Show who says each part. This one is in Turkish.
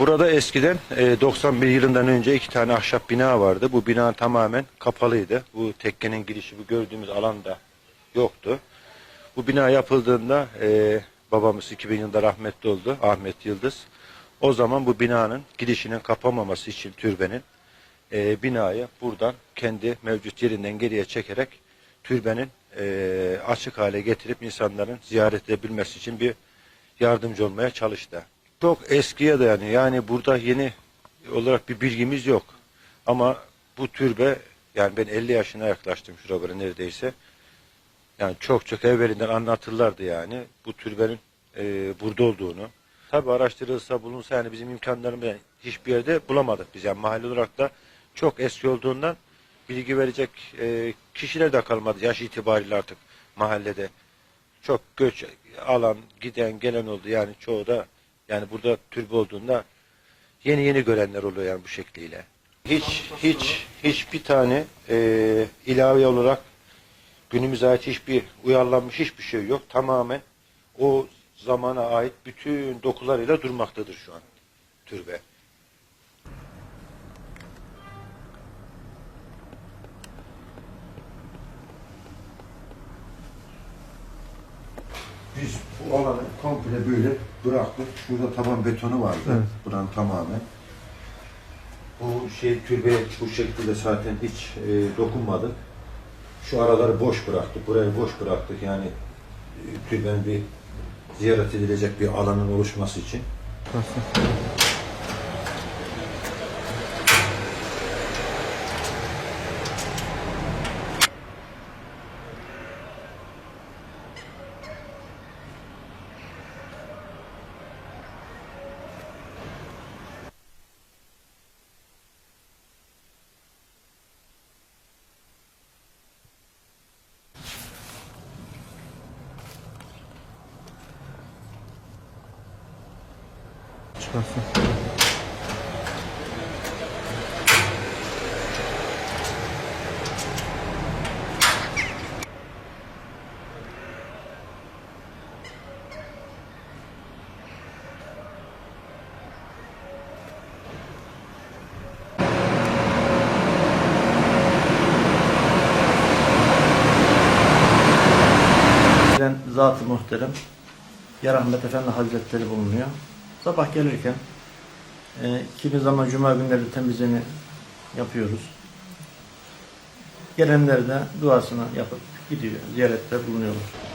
Speaker 1: Burada eskiden e, 91 yılından önce iki tane ahşap bina vardı. Bu bina tamamen kapalıydı. Bu tekkenin girişi bu gördüğümüz alanda yoktu. Bu bina yapıldığında e, babamız 2000 yılında rahmetli oldu Ahmet Yıldız. O zaman bu binanın girişinin kapamaması için türbenin e, binayı buradan kendi mevcut yerinden geriye çekerek türbenin e, açık hale getirip insanların ziyaret edebilmesi için bir yardımcı olmaya çalıştı. Çok eskiye dayanıyor. Yani burada yeni olarak bir bilgimiz yok. Ama bu türbe yani ben 50 yaşına yaklaştım şuraya neredeyse. Yani çok çok evvelinden anlatırlardı yani bu türbenin e, burada olduğunu. Tabi araştırılsa bulunsa yani bizim imkanlarımız hiçbir yerde bulamadık biz. Yani mahalle olarak da çok eski olduğundan bilgi verecek e, kişiler de kalmadı yaş itibariyle artık mahallede. Çok göç alan, giden, gelen oldu yani çoğu da yani burada türbe olduğunda yeni yeni görenler oluyor yani bu şekliyle. Hiç hiç hiçbir tane e, ilave olarak günümüze ait hiçbir uyarlanmış hiçbir şey yok. Tamamen o zamana ait bütün dokularıyla durmaktadır şu an türbe. Biz bu alanı komple böyle bıraktık. Şurada taban betonu vardı.
Speaker 2: Evet.
Speaker 1: Buranın tamamen. Bu şey türbe bu şekilde zaten hiç e, dokunmadık. Şu araları boş bıraktık. Burayı boş bıraktık. Yani e, türbenin bir ziyaret edilecek bir alanın oluşması için.
Speaker 2: Burası.
Speaker 3: Ben zat-ı muhterem Yer Ahmet Efendi Hazretleri bulunuyor. Sabah gelirken e, kimi zaman cuma günleri temizliğini yapıyoruz. Gelenler de duasını yapıp gidiyor, ziyarette bulunuyorlar.